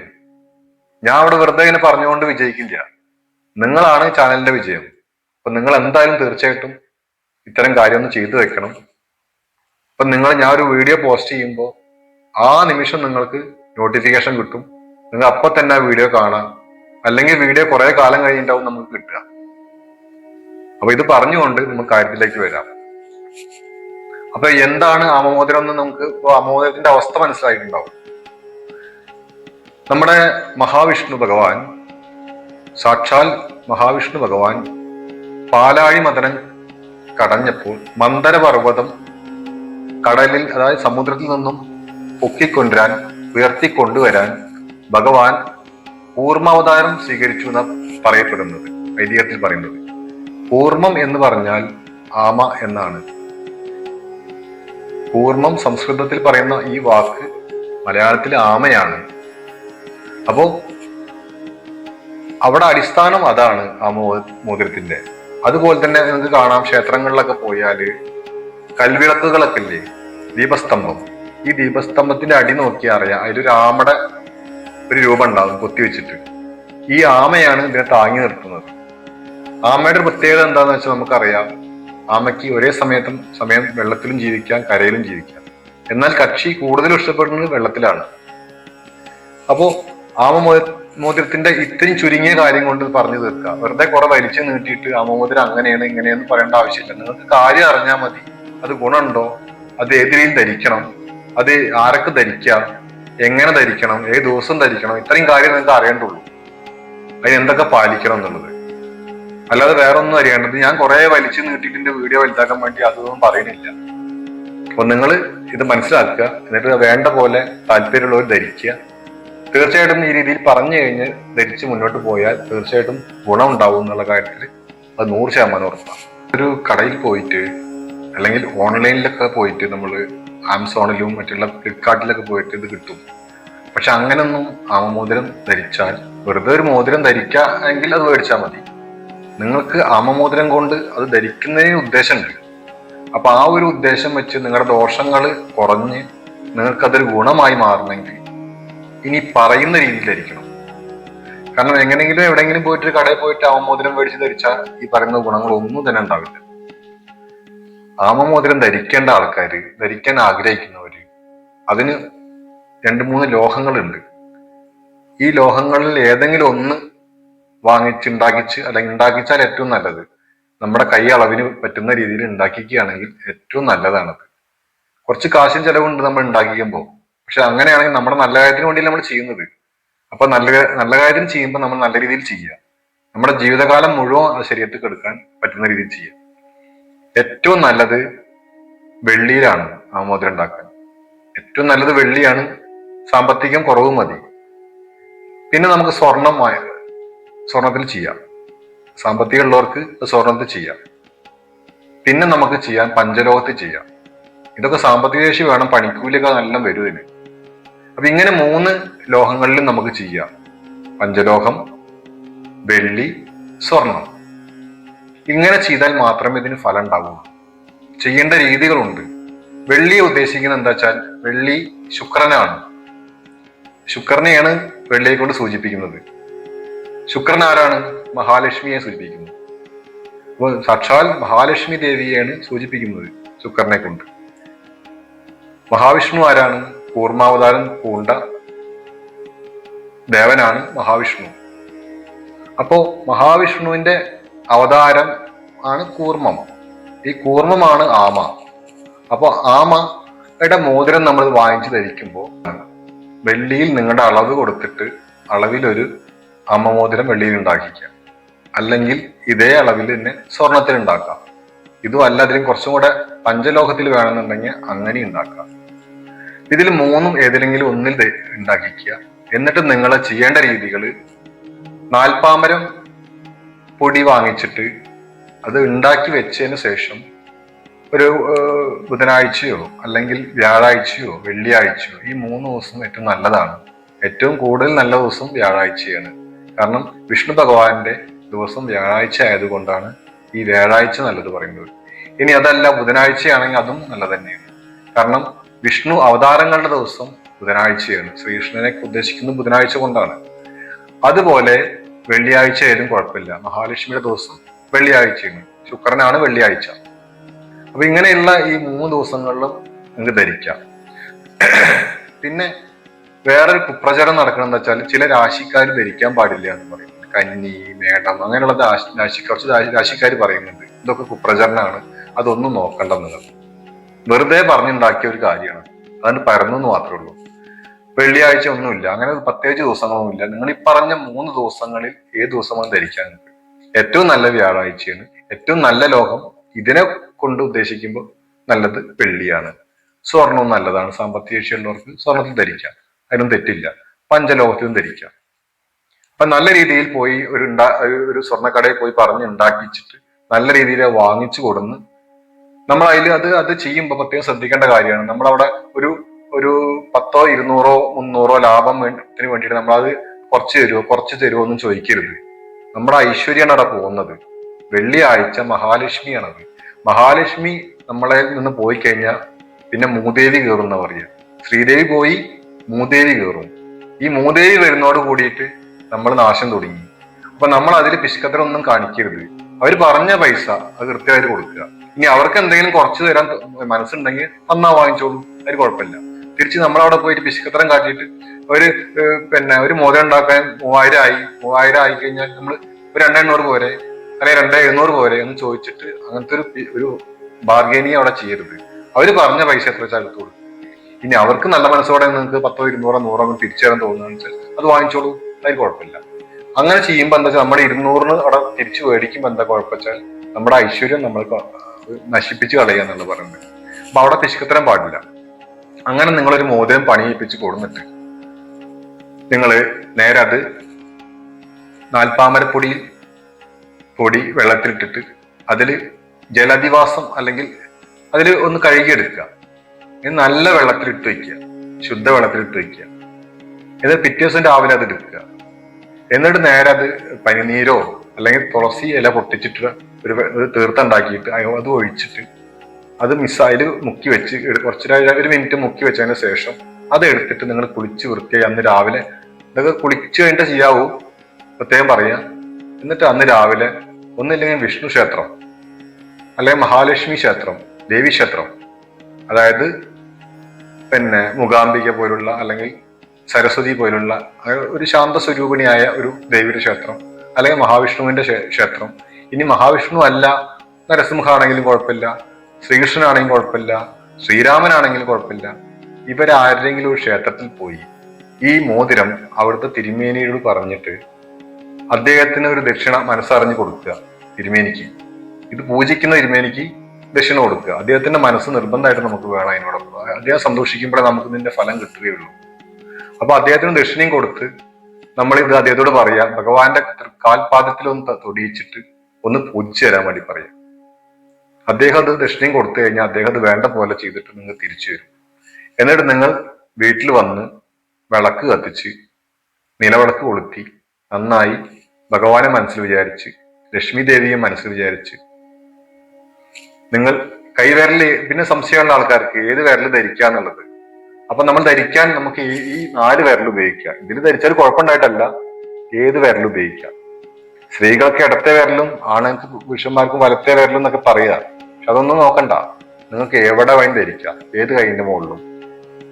ഞാൻ അവിടെ വെറുതെ ഇങ്ങനെ പറഞ്ഞുകൊണ്ട് വിജയിക്കില്ല. നിങ്ങളാണ് ചാനലിന്റെ വിജയം. അപ്പൊ നിങ്ങൾ എന്തായാലും തീർച്ചയായിട്ടും ഇത്തരം കാര്യമൊന്നും ചെയ്തു വെക്കണം. അപ്പൊ നിങ്ങൾ ഞാൻ ഒരു വീഡിയോ പോസ്റ്റ് ചെയ്യുമ്പോൾ ആ നിമിഷം നിങ്ങൾക്ക് നോട്ടിഫിക്കേഷൻ കിട്ടും. നിങ്ങൾ അപ്പൊ തന്നെ ആ വീഡിയോ കാണാം. അല്ലെങ്കിൽ വീഡിയോ കുറെ കാലം കഴിഞ്ഞിട്ടാവും നമുക്ക് കിട്ടുക. അപ്പൊ ഇത് പറഞ്ഞുകൊണ്ട് നമുക്ക് കാര്യത്തിലേക്ക് വരാം. അപ്പൊ എന്താണ് ആമോദരം എന്ന് നമുക്ക് ഇപ്പൊ ആമോദരത്തിന്റെ അവസ്ഥ മനസ്സിലായിട്ടുണ്ടാവും. നമ്മുടെ മഹാവിഷ്ണു ഭഗവാൻ സാക്ഷാൽ മഹാവിഷ്ണു ഭഗവാൻ പാലാഴി മദനം കടഞ്ഞപ്പോൾ മന്ദരപർവതം കടലിൽ അതായത് സമുദ്രത്തിൽ നിന്നും പൊക്കിക്കൊണ്ടുവരാൻ ഉയർത്തിക്കൊണ്ടുവരാൻ ഭഗവാൻ കൂർമാവതാരം സ്വീകരിച്ചു എന്ന പറയപ്പെടുന്നത് ഐതിഹ്യത്തിൽ പറയുന്നത്. കൂർമ്മം എന്ന് പറഞ്ഞാൽ ആമ എന്നാണ്. കൂർമ്മം സംസ്കൃതത്തിൽ പറയുന്ന ഈ വാക്ക് മലയാളത്തിൽ ആമയാണ്. അപ്പോ അവിടെ അടിസ്ഥാനം അതാണ് ആ മോതിരത്തിന്റെ അതുപോലെ തന്നെ നിങ്ങൾക്ക് കാണാം ക്ഷേത്രങ്ങളിലൊക്കെ പോയാൽ കൽവിളക്കുകളൊക്കെ ഇല്ലേ ദീപസ്തംഭം. ഈ ദീപസ്തംഭത്തിന്റെ അടി നോക്കിയാൽ അറിയാം അതിലൊരു ആമയുടെ ഒരു രൂപം ഉണ്ടാകും കൊത്തിവെച്ചിട്ട് ഈ ആമയാണ് ഇതിനെ താങ്ങി നിർത്തുന്നത്. ആമയുടെ ഒരു പ്രത്യേകത എന്താണെന്ന് വെച്ചാൽ നമുക്കറിയാം ആമയ്ക്ക് ഒരേ സമയത്തും സമയം വെള്ളത്തിലും ജീവിക്കാം കരയിലും ജീവിക്കാം. എന്നാൽ കക്ഷി കൂടുതലും ഇഷ്ടപ്പെടുന്നത് വെള്ളത്തിലാണ്. അപ്പോ ആമ മോതിരത്തിന്റെ ഇത്രയും ചുരുങ്ങിയ കാര്യം കൊണ്ട് പറഞ്ഞു തീർക്കുക വെറുതെ കുറെ വലിച്ചു നീട്ടിയിട്ട് ആമമോതിരം അങ്ങനെയാണ് ഇങ്ങനെയെന്ന് പറയേണ്ട ആവശ്യമില്ല. നിങ്ങൾക്ക് കാര്യം അറിഞ്ഞാൽ മതി. അത് ഗുണമുണ്ടോ? അത് ഏത് രീതിയിൽ ധരിക്കണം. അത് ആരൊക്കെ ധരിക്കാം എങ്ങനെ ധരിക്കണം? ഏത് ദിവസം ധരിക്കണം? ഇത്രയും കാര്യം നിങ്ങൾക്ക് അറിയേണ്ടുള്ളൂ അതിന് എന്തൊക്കെ പാലിക്കണം എന്നുള്ളത്. അല്ലാതെ വേറെ ഒന്നും അറിയേണ്ടത്. ഞാൻ കുറെ വലിച്ചു നീട്ടിയിട്ട് എന്റെ വീഡിയോ വലുതാക്കാൻ വേണ്ടി അതൊന്നും പറയുന്നില്ല. അപ്പൊ നിങ്ങൾ ഇത് മനസ്സിലാക്കുക. എന്നിട്ട് വേണ്ട പോലെ താല്പര്യമുള്ളവർ ധരിക്കുക. തീർച്ചയായിട്ടും ഈ രീതിയിൽ പറഞ്ഞു കഴിഞ്ഞ് ധരിച്ച് മുന്നോട്ട് പോയാൽ തീർച്ചയായിട്ടും ഗുണം ഉണ്ടാവും എന്നുള്ള കാര്യത്തിൽ അത് നൂറ് ശതമാനം ഉറപ്പാണ്. ഒരു കടയിൽ പോയിട്ട് അല്ലെങ്കിൽ ഓൺലൈനിലൊക്കെ പോയിട്ട് നമ്മൾ ആമസോണിലും മറ്റുള്ള ഫ്ലിപ്കാർട്ടിലൊക്കെ പോയിട്ട് ഇത് കിട്ടും. പക്ഷെ അങ്ങനൊന്നും ആമമോതിരം ധരിച്ചാൽ വെറുതെ ഒരു മോതിരം ധരിക്കുക എങ്കിൽ അത് മേടിച്ചാൽ മതി. നിങ്ങൾക്ക് ആമമോതിരം കൊണ്ട് അത് ധരിക്കുന്നതിന് ഉദ്ദേശമുണ്ട്. അപ്പൊ ആ ഒരു ഉദ്ദേശം വെച്ച് നിങ്ങളുടെ ദോഷങ്ങൾ കുറഞ്ഞ് നിങ്ങൾക്കതൊരു ഗുണമായി മാറണമെങ്കിൽ ഇനി പറയുന്ന രീതിയിൽ ധരിക്കണം. കാരണം എങ്ങനെയെങ്കിലും എവിടെയെങ്കിലും പോയിട്ട് കടയിൽ പോയിട്ട് ആമമോതിരം മേടിച്ച് ധരിച്ചാൽ ഈ പറയുന്ന ഗുണങ്ങളൊന്നും തന്നെ ഉണ്ടാവില്ല. ആമമോതിരം ധരിക്കേണ്ട ആൾക്കാർ ധരിക്കാൻ ആഗ്രഹിക്കുന്നവര് അതിന് രണ്ട് മൂന്ന് ലോഹങ്ങളുണ്ട്. ഈ ലോഹങ്ങളിൽ ഏതെങ്കിലും ഒന്ന് വാങ്ങിച്ച് ഉണ്ടാക്കിച്ച് അല്ലെങ്കിൽ ഉണ്ടാക്കിച്ചാൽ ഏറ്റവും നല്ലത്. നമ്മുടെ കൈ അളവിന് പറ്റുന്ന രീതിയിൽ ഉണ്ടാക്കിക്കുകയാണെങ്കിൽ ഏറ്റവും നല്ലതാണത്. കുറച്ച് കാശും ചിലവുണ്ട് നമ്മൾ ഉണ്ടാക്കിക്കുമ്പോൾ. പക്ഷെ അങ്ങനെയാണെങ്കിൽ നമ്മുടെ നല്ല കാര്യത്തിന് വേണ്ടി നമ്മൾ ചെയ്യുന്നത്. അപ്പൊ നല്ല നല്ല കാര്യം ചെയ്യുമ്പോൾ നമ്മൾ നല്ല രീതിയിൽ ചെയ്യുക. നമ്മുടെ ജീവിതകാലം മുഴുവൻ ശരീരത്തിൽ കെടുക്കാൻ പറ്റുന്ന രീതിയിൽ ചെയ്യുക. ഏറ്റവും നല്ലത് വെള്ളിയിലാണ് ആ മോതിരം ഉണ്ടാക്കാൻ. ഏറ്റവും നല്ലത് വെള്ളിയാണ് സാമ്പത്തികം കുറവ് മതി. പിന്നെ നമുക്ക് സ്വർണം സ്വർണത്തിൽ ചെയ്യാം. സാമ്പത്തികം ഉള്ളവർക്ക് സ്വർണത്തിൽ ചെയ്യാം. പിന്നെ നമുക്ക് ചെയ്യാൻ പഞ്ചലോകത്തിൽ ചെയ്യാം. ഇതൊക്കെ സാമ്പത്തിക ശേഷി വേണം പണിക്കൂലിയൊക്കെ നല്ല വരും ഇതിന്. അപ്പൊ ഇങ്ങനെ മൂന്ന് ലോഹങ്ങളിലും നമുക്ക് ചെയ്യാം. പഞ്ചലോഹം വെള്ളി സ്വർണം. ഇങ്ങനെ ചെയ്താൽ മാത്രമേ ഇതിന് ഫലം ഉണ്ടാവുള്ളൂ ചെയ്യേണ്ട രീതികളുണ്ട്. വെള്ളിയെ ഉദ്ദേശിക്കുന്നത് എന്താ വെച്ചാൽ വെള്ളി ശുക്രനാണ്. ശുക്രനെയാണ് വെള്ളിയെ കൊണ്ട് സൂചിപ്പിക്കുന്നത്. ശുക്രൻ ആരാണ്? മഹാലക്ഷ്മിയെ സൂചിപ്പിക്കുന്നത് അപ്പോൾ സാക്ഷാൽ മഹാലക്ഷ്മി ദേവിയെയാണ് സൂചിപ്പിക്കുന്നത് ശുക്രനെ കൊണ്ട്. മഹാവിഷ്ണു ആരാണ്? കൂർമാവതാരം പൂണ്ട ദേവനാണ് മഹാവിഷ്ണു. അപ്പോ മഹാവിഷ്ണുവിന്റെ അവതാരം ആണ് കൂർമ്മം. ഈ കൂർമ്മമാണ് ആമ. അപ്പൊ ആമയുടെ മോതിരം നമ്മൾ വാങ്ങിച്ചു ധരിക്കുമ്പോൾ വെള്ളിയിൽ നിങ്ങളുടെ അളവ് കൊടുത്തിട്ട് അളവിലൊരു ആമ മോതിരം വെള്ളിയിൽ ഉണ്ടാക്കിക്കുക. അല്ലെങ്കിൽ ഇതേ അളവിൽ തന്നെ സ്വർണത്തിൽ ഉണ്ടാക്കാം. ഇതും അല്ല അതിലും കുറച്ചും കൂടെ പഞ്ചലോഹത്തിൽ വേണമെന്നുണ്ടെങ്കിൽ അങ്ങനെ ഉണ്ടാക്കാം. ഇതിൽ മൂന്നും ഏതിലെങ്കിലും ഒന്നിൽ ഉണ്ടാക്കിക്കുക. എന്നിട്ട് നിങ്ങൾ ചെയ്യേണ്ട രീതികൾ നാൽപ്പാമരം പൊടി വാങ്ങിച്ചിട്ട് അത് ഉണ്ടാക്കി വെച്ചതിന് ശേഷം ഒരു ബുധനാഴ്ചയോ അല്ലെങ്കിൽ വ്യാഴാഴ്ചയോ വെള്ളിയാഴ്ചയോ ഈ മൂന്ന് ദിവസം ഏറ്റവും നല്ലതാണ്. ഏറ്റവും കൂടുതൽ നല്ല ദിവസം വ്യാഴാഴ്ചയാണ്. കാരണം വിഷ്ണു ഭഗവാന്റെ ദിവസം വ്യാഴാഴ്ച ആയതുകൊണ്ടാണ് ഈ വ്യാഴാഴ്ച നല്ലത് പറയുന്നത്. ഇനി അതല്ല ബുധനാഴ്ചയാണെങ്കിൽ അതും നല്ലത് തന്നെയാണ്. കാരണം വിഷ്ണു അവതാരങ്ങളുടെ ദിവസം ബുധനാഴ്ചയാണ്. ശ്രീകൃഷ്ണനെ ഉദ്ദേശിക്കുന്നത് ബുധനാഴ്ച കൊണ്ടാണ്. അതുപോലെ വെള്ളിയാഴ്ച ആയാലും കുഴപ്പമില്ല. മഹാലക്ഷ്മിയുടെ ദിവസം വെള്ളിയാഴ്ചയാണ്. ശുക്രനാണ് വെള്ളിയാഴ്ച. അപ്പൊ ഇങ്ങനെയുള്ള ഈ മൂന്ന് ദിവസങ്ങളിലും നിങ്ങൾക്ക് ധരിക്കാം. പിന്നെ വേറൊരു കുപ്രചാരം നടക്കണമെന്ന് വെച്ചാൽ ചില രാശിക്കാർ ധരിക്കാൻ പാടില്ല എന്ന് പറയുന്നത് കന്നി മേടം അങ്ങനെയുള്ള രാശി കുറച്ച് രാശി- രാശിക്കാർ പറയുന്നുണ്ട്. ഇതൊക്കെ കുപ്രചരണമാണ് അതൊന്നും നോക്കണ്ട നിങ്ങൾ വെറുതെ പറഞ്ഞുണ്ടാക്കിയ ഒരു കാര്യമാണ്. അതിന് പരന്നു മാത്രമേ ഉള്ളൂ. വെള്ളിയാഴ്ച ഒന്നുമില്ല. അങ്ങനെ പ്രത്യേകിച്ച് ദിവസങ്ങളൊന്നുമില്ല. നിങ്ങൾ ഈ പറഞ്ഞ മൂന്ന് ദിവസങ്ങളിൽ ഏത് ദിവസമാണ് ധരിക്കാൻ ഏറ്റവും നല്ല വ്യാഴാഴ്ചയാണ്. ഏറ്റവും നല്ല ലോകം ഇതിനെ കൊണ്ട് ഉദ്ദേശിക്കുമ്പോൾ നല്ലത് വെള്ളിയാണ്. സ്വർണവും നല്ലതാണ്. സാമ്പത്തിക ശേഷിയുള്ളവർക്ക് സ്വർണത്തിൽ ധരിക്കാം. അതിനും തെറ്റില്ല. പഞ്ചലോകത്തിലും ധരിക്കാം. അപ്പൊ നല്ല രീതിയിൽ പോയി ഒരു ഒരു- സ്വർണക്കടയിൽ പോയി പറഞ്ഞ് ഉണ്ടാക്കിച്ചിട്ട് നല്ല രീതിയിൽ വാങ്ങിച്ചു കൊടുന്ന് നമ്മൾ അതിൽ അത് അത് ചെയ്യുമ്പോൾ പ്രത്യേകം ശ്രദ്ധിക്കേണ്ട കാര്യമാണ്. നമ്മളവിടെ ഒരു ഒരു പത്തോ ഇരുന്നൂറോ മുന്നൂറോ ലാഭം വേണ്ടി വേണ്ടിയിട്ട് നമ്മളത് കുറച്ച് തരുമോ കുറച്ച് തരുമോ ഒന്നും ചോദിക്കരുത്. നമ്മുടെ ഐശ്വര്യമാണ് പോകുന്നത്. വെള്ളിയാഴ്ച മഹാലക്ഷ്മിയാണത്. മഹാലക്ഷ്മി നമ്മളെ നിന്ന് പോയി കഴിഞ്ഞാൽ പിന്നെ മൂദേവി കയറും എന്നാ പറയുക ശ്രീദേവി പോയി മൂദേവി കയറും. ഈ മൂദേവി വരുന്നതോട് കൂടിയിട്ട് നമ്മൾ നാശം തുടങ്ങി. അപ്പൊ നമ്മൾ അതിൽ പിശുക്കത്തിനൊന്നും കാണിക്കരുത്. അവർ പറഞ്ഞ പൈസ അത് കൃത്യമായിട്ട് കൊടുക്കുക. ഇനി അവർക്ക് എന്തെങ്കിലും കുറച്ച് തരാൻ മനസ്സുണ്ടെങ്കിൽ നന്നാ വാങ്ങിച്ചോളൂ. അതിന് കുഴപ്പമില്ല. തിരിച്ച് നമ്മളവിടെ പോയിട്ട് പിശുക്കത്തരം കാട്ടിയിട്ട് ഒരു പിന്നെ ഒരു മോതിരം ഉണ്ടാക്കാൻ മൂവായിരം ആയി. മൂവായിരം ആയി കഴിഞ്ഞാൽ നമ്മൾ ഒരു രണ്ടെണ്ണൂറ് പോരെ? അല്ലെങ്കിൽ രണ്ടേ എഴുന്നൂറ് പോരെ എന്ന് ചോദിച്ചിട്ട് അങ്ങനത്തെ ഒരു ഒരു ബാർഗേനിങ് അവിടെ ചെയ്യരുത്. അവർ പറഞ്ഞ പൈസ എത്ര വെച്ചാൽ എടുത്തു കൊടുക്കും ഇനി അവർക്ക് നല്ല മനസ്സോടെ നിങ്ങൾക്ക് പത്തോ ഇരുന്നൂറോ നൂറോ അങ്ങ് തിരിച്ചു തരാൻ തോന്നുന്നു വെച്ചാൽ അത് വാങ്ങിച്ചോളൂ. അതിന് കുഴപ്പമില്ല. അങ്ങനെ ചെയ്യുമ്പോൾ എന്താ വെച്ചാൽ നമ്മുടെ ഇരുന്നൂറിന് അവിടെ തിരിച്ചു മേടിക്കുമ്പോൾ എന്താ കുഴപ്പമെച്ചാൽ നമ്മുടെ ഐശ്വര്യം നമ്മൾ നശിപ്പിച്ച് കളയുക എന്നുള്ളത് പറയുന്നത്. അപ്പൊ അവിടെ പിശുക്കത്തരം പാടില്ല. അങ്ങനെ നിങ്ങളൊരു മോതിരം പണിയിപ്പിച്ച് കൊടുന്നിട്ട് നിങ്ങൾ നേരെ അത് നാൽപ്പാമരപ്പൊടിയിൽ പൊടി വെള്ളത്തിലിട്ടിട്ട് അതിൽ ജലധിവാസം അല്ലെങ്കിൽ അതിൽ ഒന്ന് കഴുകിയെടുക്കുക. ഇത് നല്ല വെള്ളത്തിലിട്ട് വയ്ക്കുക. ശുദ്ധ വെള്ളത്തിലിട്ട് വയ്ക്കുക. എന്നിട്ട് പിറ്റേ ദിവസം രാവിലെ അത് എടുക്കുക. എന്നിട്ട് നേരെ അത് പനിനീരോ അല്ലെങ്കിൽ തുളസി ഇല പൊട്ടിച്ചിട്ട് ഒരു അയ്യോ അത് ഒഴിച്ചിട്ട് അത് മിസ്സായിൽ മുക്കി വെച്ച് കുറച്ച് ഒരു- ഒരു മിനിറ്റ് മുക്കി വെച്ചതിന് ശേഷം അത് എടുത്തിട്ട് നിങ്ങൾ കുളിച്ച് വൃത്തിയായി അന്ന് രാവിലെ ഇതൊക്കെ കുളിച്ച് കഴിഞ്ഞിട്ട് ചെയ്യാവൂ. പ്രത്യേകം പറയുക. എന്നിട്ട് അന്ന് രാവിലെ ഒന്നില്ലെങ്കിൽ വിഷ്ണു ക്ഷേത്രം അല്ലെങ്കിൽ മഹാലക്ഷ്മി ക്ഷേത്രം ദേവി ക്ഷേത്രം. അതായത് പിന്നെ മൂകാംബിക പോലുള്ള അല്ലെങ്കിൽ സരസ്വതി പോലുള്ള ഒരു ശാന്ത സ്വരൂപിണിയായ ഒരു ദേവിയുടെ ക്ഷേത്രം അല്ലെങ്കിൽ മഹാവിഷ്ണുവിന്റെ ക്ഷേത്രം. ഇനി മഹാവിഷ്ണു അല്ല നരസിംഹമാണെങ്കിലും കുഴപ്പമില്ല. ശ്രീകൃഷ്ണനാണെങ്കിലും കുഴപ്പമില്ല ശ്രീരാമനാണെങ്കിലും കുഴപ്പമില്ല. ഇവരാരെങ്കിലും ഒരു ക്ഷേത്രത്തിൽ പോയി ഈ മോതിരം അവിടുത്തെ തിരുമേനിയോട് പറഞ്ഞിട്ട് അദ്ദേഹത്തിന് ഒരു ദക്ഷിണ മനസ്സറിഞ്ഞു കൊടുക്കുക തിരുമേനിക്ക്. ഇത് പൂജിക്കുന്ന തിരുമേനിക്ക് ദക്ഷിണ കൊടുക്കുക. അദ്ദേഹത്തിന്റെ മനസ്സ് നിർബന്ധമായിട്ട് നമുക്ക് വേണം അതിനോടൊപ്പം. അദ്ദേഹം സന്തോഷിക്കുമ്പോഴേ നമുക്ക് ഇതിന്റെ ഫലം കിട്ടുകയുള്ളൂ. അപ്പൊ അദ്ദേഹത്തിന് ദക്ഷിണയും കൊടുത്ത് നമ്മൾ ഇത് അദ്ദേഹത്തോട് പറയാം. ഭഗവാന്റെ കാൽപാദത്തിൽ ഒന്ന് തൊടിയിച്ചിട്ട് ഒന്ന് പൂജിച്ചു തരാൻ വേണ്ടി പറയാം. അദ്ദേഹം അത് ദക്ഷിണയും കൊടുത്തു കഴിഞ്ഞാൽ അദ്ദേഹം അത് വേണ്ട പോലെ ചെയ്തിട്ട് നിങ്ങൾ തിരിച്ചു വരും. എന്നിട്ട് നിങ്ങൾ വീട്ടിൽ വന്ന് വിളക്ക് കത്തിച്ച് നിലവിളക്ക് കൊളുത്തി നന്നായി ഭഗവാനെ മനസ്സിൽ വിചാരിച്ച് ലക്ഷ്മി ദേവിയെ മനസ്സിൽ വിചാരിച്ച് നിങ്ങൾ കൈവിരൽ പിന്നെ സംശയമുള്ള ആൾക്കാർക്ക് ഏത് വിരൽ ധരിക്കുക എന്നുള്ളത്. അപ്പൊ നമ്മൾ ധരിക്കാൻ നമുക്ക് ഈ ഈ നാല് വിരൽ ഉപയോഗിക്കാം. ഇതിൽ ധരിച്ചാൽ കുഴപ്പമുണ്ടായിട്ടല്ല ഏത് വിരൽ ഉപയോഗിക്കാം. സ്ത്രീകൾക്ക് ഇടത്തെ വിരലും ആണുങ്ങൾക്ക് പുരുഷന്മാർക്കും വലത്തെ വിരലും എന്നൊക്കെ പറയാ. പക്ഷെ അതൊന്നും നോക്കണ്ട. നിങ്ങൾക്ക് എവിടെ വൈൻ ധരിക്കാം. ഏത് കൈന്റെ മുകളിലും.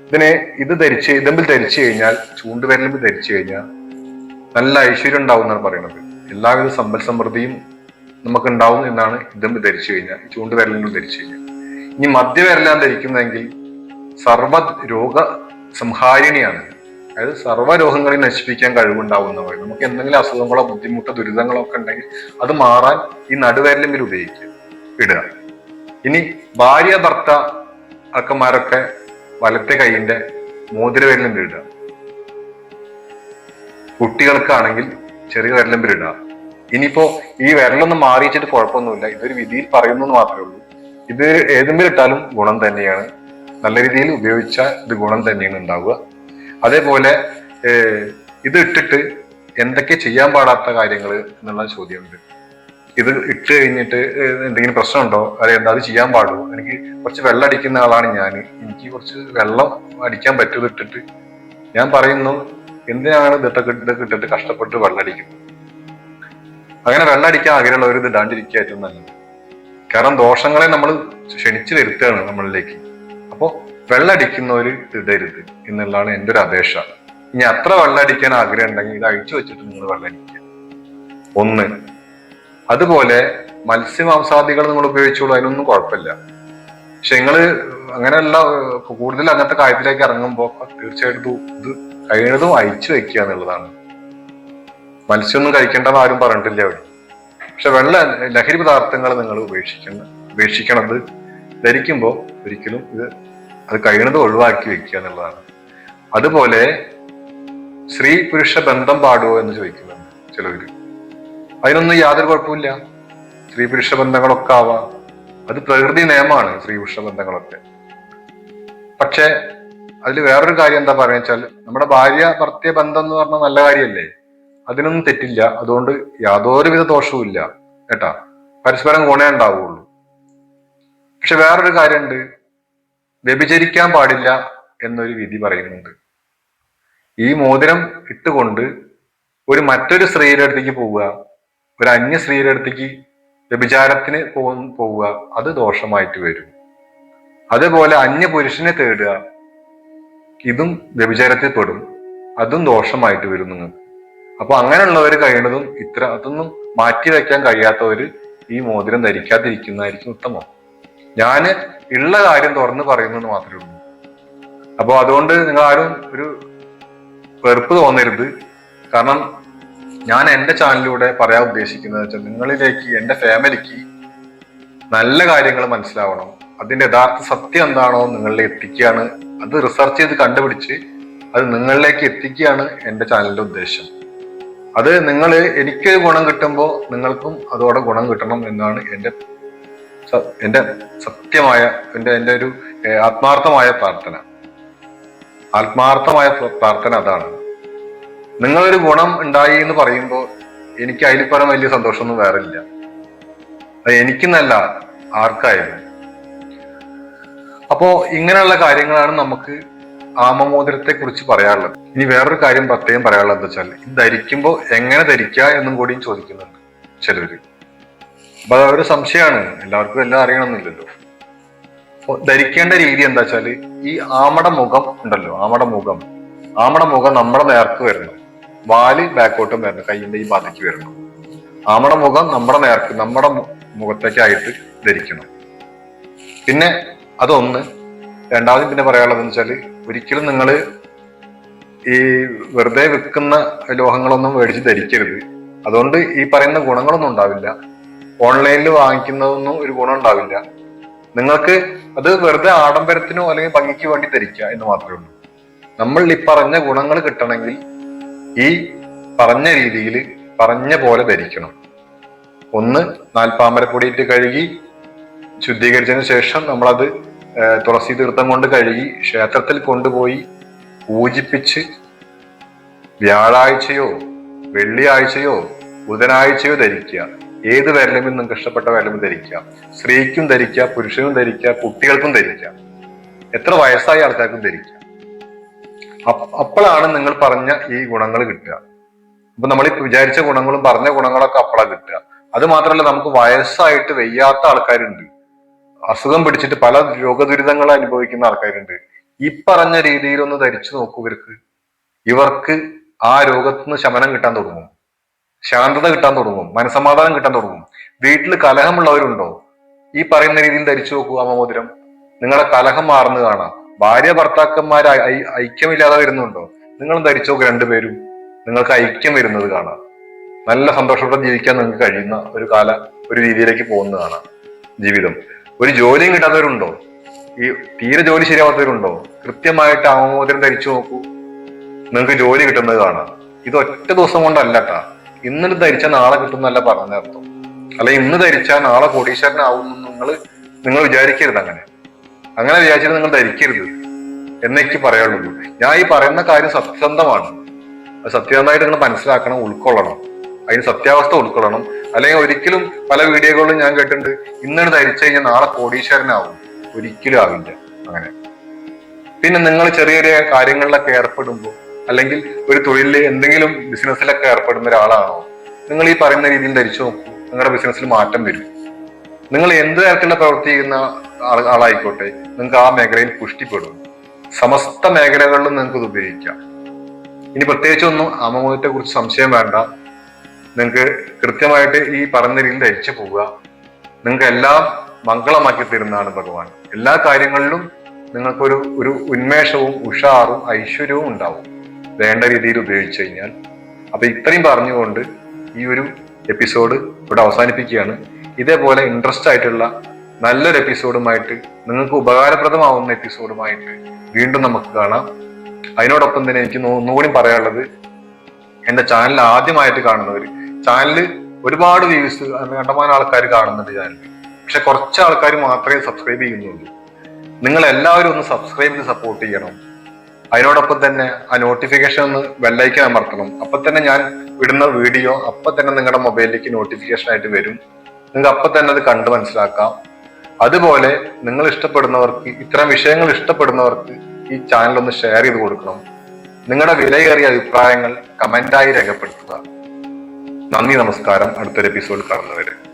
ഇതിനെ ഇത് ധരിച്ച് ഇതമ്പിൽ ധരിച്ചു കഴിഞ്ഞാൽ ചൂണ്ടുവിരലിൽ ധരിച്ചു കഴിഞ്ഞാൽ നല്ല ഐശ്വര്യം ഉണ്ടാവും എന്നാണ് പറയുന്നത്. എല്ലാവിധ സമ്പൽ സമൃദ്ധിയും നമുക്ക് ഉണ്ടാവും എന്നാണ് ഇതമ്പിൽ ധരിച്ചു കഴിഞ്ഞാൽ ചൂണ്ടുവിരലിനും ധരിച്ചു കഴിഞ്ഞാൽ. ഇനി മധ്യവിരലാണ് ധരിക്കുന്നതെങ്കിൽ സർവ രോഗ സംഹാരിണിയാണ്. അതായത് സർവ രോഗങ്ങളെ നശിപ്പിക്കാൻ കഴിവുണ്ടാവുന്നവർ നമുക്ക് എന്തെങ്കിലും അസുഖങ്ങളോ ബുദ്ധിമുട്ടോ ദുരിതങ്ങളോ ഒക്കെ ഉണ്ടെങ്കിൽ അത് മാറാൻ ഈ നടുവിരലിൽ ഉപയോഗിക്കുക. ഇടുക. ഇനി ഭാര്യ ഭർത്ത അക്കന്മാരൊക്കെ വലത്തെ കൈയിന്റെ മോതിരവിരലും ഇടുക. കുട്ടികൾക്കാണെങ്കിൽ ചെറിയ വിരലും ഇടുക. ഇനിയിപ്പോ ഈ വിരലൊന്നും മാറിയിച്ചിട്ട് കുഴപ്പമൊന്നുമില്ല. ഇതൊരു വിധിയിൽ പറയുന്നു മാത്രമേ ഉള്ളൂ. ഇത് ഏതെങ്കിലും ഗുണം തന്നെയാണ്. നല്ല രീതിയിൽ ഉപയോഗിച്ചാൽ ഇത് ഗുണം തന്നെയാണ് ഉണ്ടാവുക. അതേപോലെ ഇത് ഇട്ടിട്ട് എന്തൊക്കെ ചെയ്യാൻ പാടാത്ത കാര്യങ്ങൾ എന്നുള്ള ചോദ്യമുണ്ട്. ഇത് ഇട്ട് കഴിഞ്ഞിട്ട് എന്തെങ്കിലും പ്രശ്നമുണ്ടോ? അല്ലെ എന്താ അത് ചെയ്യാൻ പാടുള്ളൂ എനിക്ക് കുറച്ച് വെള്ളം അടിക്കുന്ന ആളാണ് ഞാൻ എനിക്ക് കുറച്ച് വെള്ളം അടിക്കാൻ പറ്റും ഇട്ടിട്ട് ഞാൻ പറയുന്നു എന്തിനാണ് ഇതൊക്കെ ഇതൊക്കെ ഇട്ടിട്ട് കഷ്ടപ്പെട്ട് വെള്ളം അടിക്കുന്നത് അങ്ങനെ വെള്ളം അടിക്കാൻ ആഗ്രഹമുള്ളവർ ഇത് ഇടാണ്ടിരിക്കുക ഏറ്റവും നല്ലത്. കാരണം ദോഷങ്ങളെ നമ്മൾ ക്ഷണിച്ചു വരുത്തുകയാണ് നമ്മളിലേക്ക്. അപ്പോൾ വെള്ളം അടിക്കുന്നവർ ഇടരുത് എന്നുള്ളതാണ് എന്റെ ഒരു അപേക്ഷ. ഇനി അത്ര വെള്ളം അടിക്കാൻ ആഗ്രഹം ഉണ്ടെങ്കിൽ ഇത് അഴിച്ചു വെച്ചിട്ട് നിങ്ങൾ വെള്ളം അടിക്കുക. ഒന്ന് അതുപോലെ മത്സ്യമാംസാദികൾ നിങ്ങൾ ഉപയോഗിച്ചോളൂ അതിനൊന്നും കുഴപ്പമില്ല. പക്ഷെ നിങ്ങൾ അങ്ങനെയല്ല ഏഹ്, കൂടുതൽ അങ്ങനത്തെ കാര്യത്തിലേക്ക് ഇറങ്ങുമ്പോൾ തീർച്ചയായിട്ടും ഇത് കഴിയുന്നതും അയച്ചു വെക്കുക എന്നുള്ളതാണ്. മത്സ്യമൊന്നും കഴിക്കേണ്ടെന്ന് ആരും പറഞ്ഞിട്ടില്ല അവിടെ. പക്ഷെ വെള്ള ലഹരി പദാർത്ഥങ്ങൾ നിങ്ങൾ ഉപേക്ഷിക്കണം ഉപേക്ഷിക്കണത് ധരിക്കുമ്പോൾ ഒരിക്കലും ഇത് അത് കഴിയണത് ഒഴിവാക്കി വെക്കുക എന്നുള്ളതാണ്. അതുപോലെ സ്ത്രീ പുരുഷ ബന്ധം പാടുമോ എന്ന് ചോദിക്കുന്നുണ്ട് ചിലവര്. അതിനൊന്നും യാതൊരു കുഴപ്പമില്ല സ്ത്രീ പുരുഷ ബന്ധങ്ങളൊക്കെ ആവാം. അത് പ്രകൃതി നിയമമാണ് സ്ത്രീ പുരുഷ ബന്ധങ്ങളൊക്കെ. പക്ഷെ അതിൽ വേറൊരു കാര്യം എന്താ പറയുക വെച്ചാൽ നമ്മുടെ ഭാര്യ ഭർത്തിയ ബന്ധം എന്ന് പറഞ്ഞാൽ നല്ല കാര്യമല്ലേ അതിനൊന്നും തെറ്റില്ല. അതുകൊണ്ട് യാതൊരുവിധ ദോഷവും ഇല്ല കേട്ടാ? പരസ്പരം ഗുണേ ഉണ്ടാവുള്ളൂ. പക്ഷെ വേറൊരു കാര്യമുണ്ട് വ്യഭിചരിക്കാൻ പാടില്ല എന്നൊരു വിധി പറയുന്നുണ്ട്. ഈ മോതിരം ഇട്ടുകൊണ്ട് ഒരു മറ്റൊരു സ്ത്രീയുടെ അടുത്തേക്ക് പോവുക ഒരു അന്യ സ്ത്രീയുടെ അടുത്തേക്ക് വ്യഭിചാരത്തിന് പോവുക അത് ദോഷമായിട്ട് വരും. അതേപോലെ അന്യ പുരുഷനെ തേടുക ഇതും വ്യഭിചാരത്തിൽ പെടും. അതും ദോഷമായിട്ട് വരും നിങ്ങൾക്ക്. അപ്പൊ അങ്ങനെയുള്ളവർ കഴിയുന്നതും ഇത്ര അതൊന്നും മാറ്റി വെക്കാൻ കഴിയാത്തവർ ഈ മോതിരം ധരിക്കാതിരിക്കുന്നതായിരിക്കും ഉത്തമം. ഞാൻ ഉള്ള കാര്യം തുറന്ന് പറയുന്നെന്ന് മാത്രമേ ഉള്ളൂ. അപ്പൊ അതുകൊണ്ട് നിങ്ങൾ ആരും ഒരു വെറുപ്പ് തോന്നരുത്. കാരണം ഞാൻ എന്റെ ചാനലിലൂടെ പറയാൻ ഉദ്ദേശിക്കുന്നത് വെച്ചാൽ നിങ്ങളിലേക്ക് എന്റെ ഫാമിലിക്ക് നല്ല കാര്യങ്ങൾ മനസ്സിലാവണം. അതിന്റെ യഥാർത്ഥ സത്യം എന്താണോ നിങ്ങളിലെ എത്തിക്കുകയാണ്. അത് റിസർച്ച് ചെയ്ത് കണ്ടുപിടിച്ച് അത് നിങ്ങളിലേക്ക് എത്തിക്കുകയാണ് എന്റെ ചാനലിന്റെ ഉദ്ദേശം. അത് നിങ്ങൾ എനിക്ക് ഗുണം കിട്ടുമ്പോൾ നിങ്ങൾക്കും അതോടെ ഗുണം കിട്ടണം എന്നാണ് എന്റെ എന്റെ സത്യമായ എന്റെ എന്റെ ഒരു ആത്മാർത്ഥമായ പ്രാർത്ഥന. ആത്മാർത്ഥമായ പ്രാർത്ഥന അതാണ്. നിങ്ങളൊരു ഗുണം ഉണ്ടായി എന്ന് പറയുമ്പോൾ എനിക്ക് അതിൽ പരം വലിയ സന്തോഷമൊന്നും വേറെ ഇല്ല. എനിക്കെന്നല്ല ആർക്കായാലും. അപ്പോ ഇങ്ങനെയുള്ള കാര്യങ്ങളാണ് നമുക്ക് ആമമോതിരത്തെ കുറിച്ച് പറയാനുള്ളത്. ഇനി വേറൊരു കാര്യം പ്രത്യേകം പറയാനുള്ളത് വെച്ചാൽ ഇത് ധരിക്കുമ്പോൾ എങ്ങനെ ധരിക്കുക എന്നും കൂടിയും ചോദിക്കുന്നുണ്ട് ചിലര്. അപ്പൊ അതൊരു സംശയമാണ്. എല്ലാവർക്കും എല്ലാം അറിയണമെന്നില്ലല്ലോ. അപ്പൊ ധരിക്കേണ്ട രീതി എന്താ വെച്ചാൽ ഈ ആമട മുഖം ഉണ്ടല്ലോ ആമട മുഖം. ആമട മുഖം നമ്മുടെ നേർക്ക് വരണം. വാൽ ബാക്കോട്ടും വരണം കൈയിന്റെ ഈ ഭാഗത്തേക്ക് വരണം. നമ്മുടെ മുഖം നമ്മുടെ നേർക്ക് നമ്മുടെ മുഖത്തേക്കായിട്ട് ധരിക്കണം. പിന്നെ അതൊന്ന്. രണ്ടാമതും പിന്നെ പറയാനുള്ളത് എന്ന് വെച്ചാൽ ഒരിക്കലും നിങ്ങൾ ഈ വെറുതെ വിൽക്കുന്ന ലോഹങ്ങളൊന്നും മേടിച്ച് ധരിക്കരുത്. അതുകൊണ്ട് ഈ പറയുന്ന ഗുണങ്ങളൊന്നും ഉണ്ടാവില്ല. ഓൺലൈനിൽ വാങ്ങിക്കുന്നതൊന്നും ഒരു ഗുണം ഉണ്ടാവില്ല. നിങ്ങൾക്ക് അത് വെറുതെ ആഡംബരത്തിനോ അല്ലെങ്കിൽ ഭംഗിക്ക് വേണ്ടി ധരിക്കുക എന്ന് മാത്രമേ ഉള്ളൂ. നമ്മൾ ഈ പറഞ്ഞ ഗുണങ്ങൾ കിട്ടണമെങ്കിൽ ഈ പറഞ്ഞ രീതിയിൽ പറഞ്ഞ പോലെ ധരിക്കണം. ഒന്ന് നാൽപ്പാമ്പരപ്പൊടിയിട്ട് കഴുകി ശുദ്ധീകരിച്ചതിന് ശേഷം നമ്മളത് തുളസി തീർത്ഥം കൊണ്ട് കഴുകി ക്ഷേത്രത്തിൽ കൊണ്ടുപോയി പൂജിപ്പിച്ച് വ്യാഴാഴ്ചയോ വെള്ളിയാഴ്ചയോ ബുധനാഴ്ചയോ ധരിക്കുക. ഏത് വരലമ്പിൽ നിങ്ങൾക്ക് ഇഷ്ടപ്പെട്ട വിരലും ധരിക്കുക. സ്ത്രീക്കും ധരിക്കുക പുരുഷനും ധരിക്കുക കുട്ടികൾക്കും ധരിക്കുക. എത്ര വയസ്സായ ആൾക്കാർക്കും ധരിക്കുക. അപ്പോഴാണ് നിങ്ങൾ പറഞ്ഞ ഈ ഗുണങ്ങൾ കിട്ടുക. അപ്പൊ നമ്മൾ വിചാരിച്ച ഗുണങ്ങളും പറഞ്ഞ ഗുണങ്ങളൊക്കെ അപ്പോഴാണ് കിട്ടുക. അത് മാത്രമല്ല നമുക്ക് വയസ്സായിട്ട് വെയ്യാത്ത ആൾക്കാരുണ്ട്. അസുഖം പിടിച്ചിട്ട് പല രോഗദുരിതങ്ങൾ അനുഭവിക്കുന്ന ആൾക്കാരുണ്ട്. ഈ പറഞ്ഞ രീതിയിൽ ഒന്ന് ധരിച്ചു നോക്കൂ ഇവർക്ക്. ഇവർക്ക് ആ രോഗത്തിന് ശമനം കിട്ടാൻ തുടങ്ങും. ശാന്തത കിട്ടാൻ തുടങ്ങും. മനസമാധാനം കിട്ടാൻ തുടങ്ങും. വീട്ടിൽ കലഹമുള്ളവരുണ്ടോ? ഈ പറയുന്ന രീതിയിൽ ധരിച്ചു നോക്കൂ അമ്മമോതിരം നിങ്ങളുടെ കലഹം മാറുന്നു കാണാം. ഭാര്യ ഭർത്താക്കന്മാർ ഐക്യമില്ലാതെ വരുന്നുണ്ടോ? നിങ്ങൾ ധരിച്ചു നോക്ക് രണ്ടുപേരും. നിങ്ങൾക്ക് ഐക്യം വരുന്നത് കാണാം. നല്ല സന്തോഷത്തോടെ ജീവിക്കാൻ നിങ്ങൾക്ക് കഴിയുന്ന ഒരു കാല ഒരു രീതിയിലേക്ക് പോകുന്നത് കാണാം ജീവിതം. ഒരു ജോലിയും കിട്ടാത്തവരുണ്ടോ? ഈ തീരെ ജോലി ശരിയാവാത്തവരുണ്ടോ? കൃത്യമായിട്ട് ആമോദരം ധരിച്ചു നോക്കൂ. നിങ്ങൾക്ക് ജോലി കിട്ടുന്നത് കാണാം. ഇത് ഒറ്റ ദിവസം കൊണ്ടല്ല കേട്ടാ. ഇന്നിട്ട് ധരിച്ചാൽ നാളെ കിട്ടുന്നല്ല പറഞ്ഞ അർത്ഥം അല്ലെ ഇന്ന് ധരിച്ചാൽ നാളെ കോടീശ്വരനാവും നിങ്ങൾ നിങ്ങൾ വിചാരിക്കരുത് അങ്ങനെ. അങ്ങനെ വിചാരിച്ചിട്ട് നിങ്ങൾ ധരിക്കരുത്. എന്നേക്ക് പറയാനുള്ളൂ. ഞാൻ ഈ പറയുന്ന കാര്യം സത്യസന്ധമാണ്. അത് സത്യസന്ധമായിട്ട് നിങ്ങൾ മനസ്സിലാക്കണം ഉൾക്കൊള്ളണം. അതിന് സത്യാവസ്ഥ ഉൾക്കൊള്ളണം. അല്ലെങ്കിൽ ഒരിക്കലും പല വീഡിയോകളിലും ഞാൻ കേട്ടിട്ടുണ്ട് ഇന്നാണ് ധരിച്ചു കഴിഞ്ഞാൽ നാളെ കോടീശ്വരനാവും. ഒരിക്കലും ആവില്ല. അങ്ങനെ. പിന്നെ നിങ്ങൾ ചെറിയ ചെറിയ കാര്യങ്ങളിലൊക്കെ ഏർപ്പെടുമ്പോൾ അല്ലെങ്കിൽ ഒരു തൊഴിലിൽ എന്തെങ്കിലും ബിസിനസ്സിലൊക്കെ ഏർപ്പെടുന്ന ഒരാളാണോ നിങ്ങൾ ഈ പറയുന്ന രീതിയിൽ ധരിച്ചു നോക്കൂ. നിങ്ങളുടെ ബിസിനസ്സിൽ മാറ്റം വരും. നിങ്ങൾ എന്ത് തരത്തിലുള്ള പ്രവർത്തിക്കുന്ന ചെയ്യുന്ന ആളായിക്കോട്ടെ. നിങ്ങൾക്ക് ആ മേഖലയിൽ പുഷ്ടിപ്പെടും. സമസ്ത മേഖലകളിലും നിങ്ങൾക്ക് ഇത് ഉപയോഗിക്കാം. ഇനി പ്രത്യേകിച്ചൊന്നും അമമോദത്തെ കുറിച്ച് സംശയം വേണ്ട. നിങ്ങൾക്ക് കൃത്യമായിട്ട് ഈ പറഞ്ഞ രീതിയിൽ ധരിച്ചു പോവുക. നിങ്ങൾക്ക് എല്ലാം മംഗളമാക്കി തരുന്നതാണ് ഭഗവാൻ. എല്ലാ കാര്യങ്ങളിലും നിങ്ങൾക്കൊരു ഒരു ഉന്മേഷവും ഉഷാറും ഐശ്വര്യവും ഉണ്ടാവും. വേണ്ട രീതിയിൽ ഉപയോഗിച്ചു കഴിഞ്ഞാൽ. അപ്പൊ ഇത്രയും പറഞ്ഞുകൊണ്ട് ഈ ഒരു എപ്പിസോഡ് ഇവിടെ അവസാനിപ്പിക്കുകയാണ്. ഇതേപോലെ ഇൻട്രസ്റ്റ് ആയിട്ടുള്ള നല്ലൊരു എപ്പിസോഡുമായിട്ട് നിങ്ങൾക്ക് ഉപകാരപ്രദമാവുന്ന എപ്പിസോഡുമായിട്ട് വീണ്ടും നമുക്ക് കാണാം. അതിനോടൊപ്പം തന്നെ എനിക്ക് ഒന്നുകൂടി പറയാനുള്ളത് എന്റെ ചാനൽ ആദ്യമായിട്ട് കാണുന്നവർ ചാനൽ ഒരുപാട് വ്യൂസ് കണ്ടമാനം ആൾക്കാർ കാണുന്നുണ്ട് ചാനൽ പക്ഷെ കുറച്ച് ആൾക്കാർ മാത്രമേ സബ്സ്ക്രൈബ് ചെയ്യുന്നുള്ളൂ. നിങ്ങൾ എല്ലാവരും ഒന്ന് സബ്സ്ക്രൈബ് ചെയ്ത് സപ്പോർട്ട് ചെയ്യണം. അതിനോടൊപ്പം തന്നെ ആ നോട്ടിഫിക്കേഷൻ ഒന്ന് ബെല്ലൈക്കൻ അമർത്തണം. അപ്പൊ തന്നെ ഞാൻ ഇടുന്ന വീഡിയോ അപ്പൊ തന്നെ നിങ്ങളുടെ മൊബൈലിലേക്ക് നോട്ടിഫിക്കേഷൻ ആയിട്ട് വരും. നിങ്ങൾക്ക് അപ്പൊ തന്നെ അത് കണ്ട് മനസ്സിലാക്കാം. അതുപോലെ നിങ്ങൾ ഇഷ്ടപ്പെടുന്നവർക്ക് ഇത്തരം വിഷയങ്ങൾ ഇഷ്ടപ്പെടുന്നവർക്ക് ഈ ചാനൽ ഒന്ന് ഷെയർ ചെയ്ത് കൊടുക്കണം. നിങ്ങളുടെ വിലയേറിയ അഭിപ്രായങ്ങൾ കമന്റായി രേഖപ്പെടുത്തുക. നന്ദി നമസ്കാരം. അടുത്തൊരു എപ്പിസോഡ് കാണുന്നവരെ.